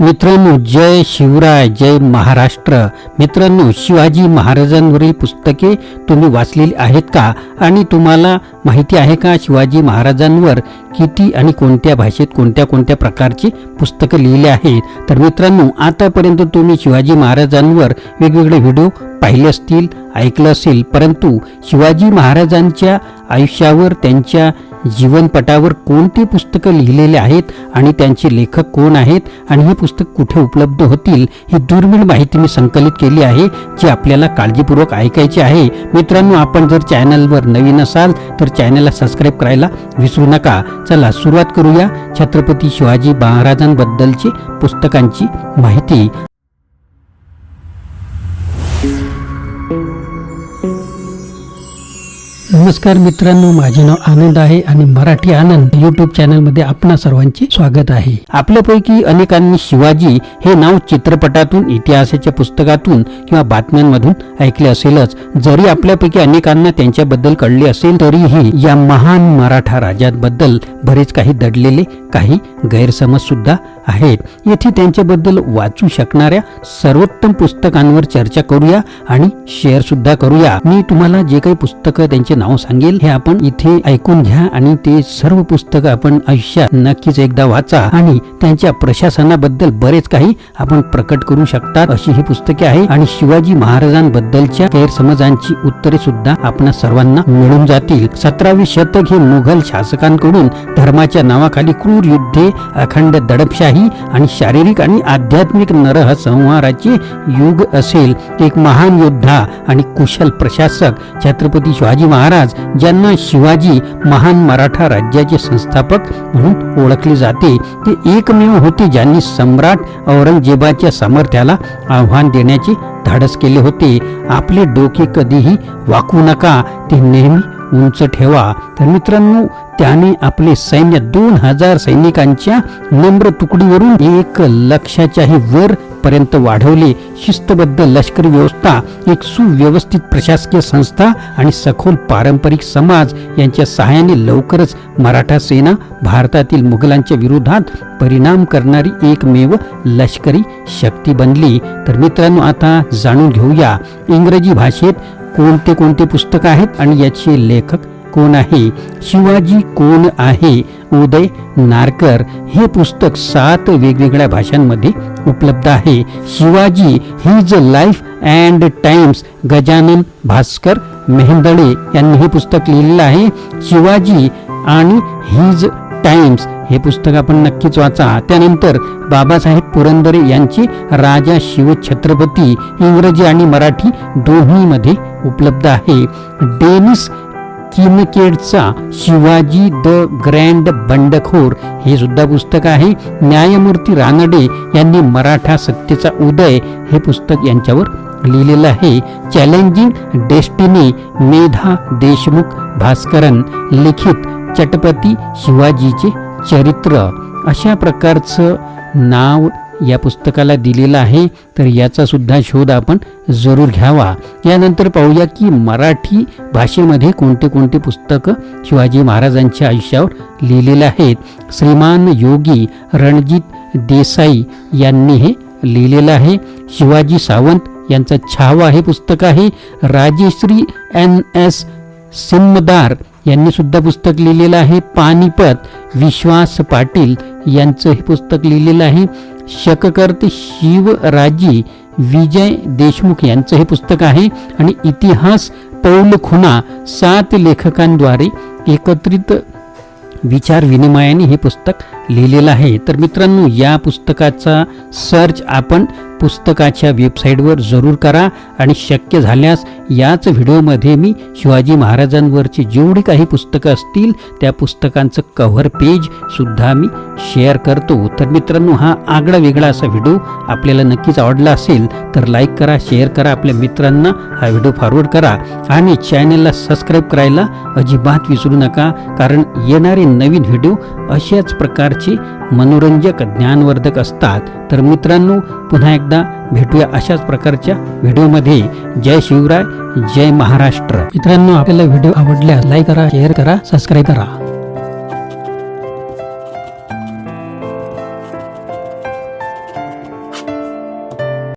मित्रांनो जय शिवराय जय महाराष्ट्र. मित्रांनो शिवाजी महाराजांवरील पुस्तके तुम्ही वाचलेली आहेत का? आणि तुम्हाला माहिती आहे का शिवाजी महाराजांवर किती आणि कोणत्या भाषेत कोणत्या कोणत्या प्रकारची पुस्तकं लिहिली आहेत? तर मित्रांनो आतापर्यंत तुम्ही शिवाजी महाराजांवर वेगवेगळे व्हिडिओ पाहिले असतील ऐकलं असेल परंतु शिवाजी महाराजांच्या आयुष्यावर त्यांच्या जीवनपटावर कोणती पुस्तकं लिहिलेले आहेत आणि त्यांचे लेखक कोण आहेत आणि हे पुस्तक कुठे उपलब्ध होतील ही दुर्मिळ माहिती मी संकलित केली आहे जी आपल्याला काळजीपूर्वक ऐकायची आहे. मित्रांनो आपण जर चॅनलवर नवीन असाल तर चॅनलला सबस्क्राईब करायला विसरू नका. चला सुरुवात करूया छत्रपती शिवाजी महाराजांबद्दलची पुस्तकांची माहिती. नमस्कार मित्रांनो माझे नाव आनंद आहे आणि मराठी आनंद युट्यूब चॅनलमध्ये आपणा सर्वांचे स्वागत आहे. आपल्यापैकी अनेकांनी शिवाजी हे नाव चित्रपटातून इतिहासाच्या पुस्तकातून किंवा बातम्यांमधून ऐकले असेलच. जरी आपल्यापैकी अनेकांना त्यांच्याबद्दल कळले असेल तरीही या महान मराठा राजांबद्दल बरेच काही दडलेले काही गैरसमज सुद्धा आहेत. येथे त्यांच्याबद्दल वाचू शकणाऱ्या सर्वोत्तम पुस्तकांवर चर्चा करूया आणि शेअर सुद्धा करूया. मी तुम्हाला जे काही पुस्तकं त्यांचे नाव सांगेल हे आपण इथे ऐकून घ्या आणि ते सर्व पुस्तकं आपण आयुष्यात नक्कीच एकदा वाचा आणि त्यांच्या प्रशासनाबद्दल बरेच काही आपण प्रकट करू शकतात अशी ही पुस्तके आहे आणि शिवाजी महाराजांबद्दलच्या गैरसमजांची उत्तरे सुद्धा आपण सर्वांना मिळून जातील. सतरावी शतक हे मुघल शासकांकडून धर्माच्या नावाखाली क्रूर युद्धे अखंड दडपशाही आणि शारीरिक आणि आध्यात्मिक नरसंहाराचे युग असेल. एक महान योद्धा आणि कुशल प्रशासक छत्रपती शिवाजी महाराज ज्यांना शिवाजी महान मराठा राज्याचे संस्थापक म्हणून ओळखले जाते. ते एकमेव होते ज्यांनी सम्राट औरंगजेबाच्या सामर्थ्याला आव्हान देण्याचे धाडस केले होते. आपले डोके कधीही वाकू नका ते नेहमी उंच ठेवा. तर मित्रांनो त्याने आपले सैन्य दोन हजार सैनिकांच्या नम्र तुकडीवरून एक लक्षाच्याही वर पर्यंत वाढवले. शिस्तबद्ध लष्करी व्यवस्था एक सुव्यवस्थित प्रशासकीय संस्था आणि सखोल पारंपरिक समाज यांच्या सहाय्याने लवकरच मराठा सेना भारतातील मुघलांच्या विरोधात परिणाम करणारी एकमेव लष्करी शक्ती बनली. तर मित्रांनो आता जाणून घेऊया. इंग्रजी भाषेत कोणते कोणते पुस्तक आहेत आणि याचे लेखक कोण आहे? शिवाजी कोण आहे? उदय नारकर हे पुस्तक सात वेगवेगळ्या भाषांमध्ये उपलब्ध आहे. Shivaji his life and times Gajanan Bhaskar Mehendale यांनी हे पुस्तक लिहिलेलं आहे. शिवाजी आणि हिज टाइम्स हे पुस्तक आपण नक्कीच वाचा. त्यानंतर बाबासाहेब पुरंदरे यांचे राजा शिवछत्रपती इंग्रजी आणि मराठी दोन्हीमध्ये उपलब्ध आहे. डेनिस किनकेडचा शिवाजी द ग्रँड बंडखोर हे सुद्धा पुस्तक आहे. न्यायमूर्ती रानडे यांनी मराठा सत्तेचा उदय हे पुस्तक यांच्यावर लिहिलेलं आहे. चॅलेंजिंग डेस्टिनी मेधा देशमुख भास्करन लिखित चटपती शिवाजीचे चरित्र. अशा प्रकारचं नाव या पुस्तकाला दिलेलं आहे तर याचा सुद्धा शोध आपण जरूर घ्यावा. यानंतर पाहूया की मराठी भाषेमध्ये कोणते कोणते पुस्तकं शिवाजी महाराजांच्या आयुष्यावर लिहिलेले आहेत. श्रीमान योगी रणजित देसाई यांनी हे लिहिलेलं आहे. शिवाजी सावंत यांचा छावा हे पुस्तक आहे. राजेश्री एन एस सिम्मदार यांनी सुद्धा पुस्तक लिहिलेलं आहे. पानिपत विश्वास पाटील यांचं हे पुस्तक लिहिलेलं आहे. शककर्ते शिवराजी विजय देशमुख यांचं हे पुस्तक आहे. आणि इतिहास पौल खुना सात लेखकांद्वारे एकत्रित विचार विनिमयाने हे पुस्तक लिहिलेलं आहे. तर मित्रांनो या पुस्तकाचा सर्च आपण पुस्तकाच्या वेबसाईटवर जरूर करा आणि शक्य झाल्यास याच व्हिडिओमध्ये मी शिवाजी महाराजांवरची जेवढी काही पुस्तकं असतील त्या पुस्तकांचं कव्हर पेजसुद्धा मी शेअर करतो. तर मित्रांनो हा आगळा वेगळा असा व्हिडिओ आपल्याला नक्कीच आवडला असेल तर लाईक करा शेअर करा आपल्या मित्रांना हा व्हिडिओ फॉरवर्ड करा आणि चॅनलला सबस्क्राईब करायला अजिबात विसरू नका कारण येणारे नवीन व्हिडिओ अशाच प्रकारचे मनोरंजक ज्ञानवर्धक असतात. तर मित्रांनो पुन्हा एकदा भेटूया अशाच प्रकारच्या व्हिडिओमध्ये. जय शिवराय जय महाराष्ट्र. मित्रांनो आपल्याला व्हिडिओ आवडल्यास लाईक करा शेअर करा सबस्क्राईब करा.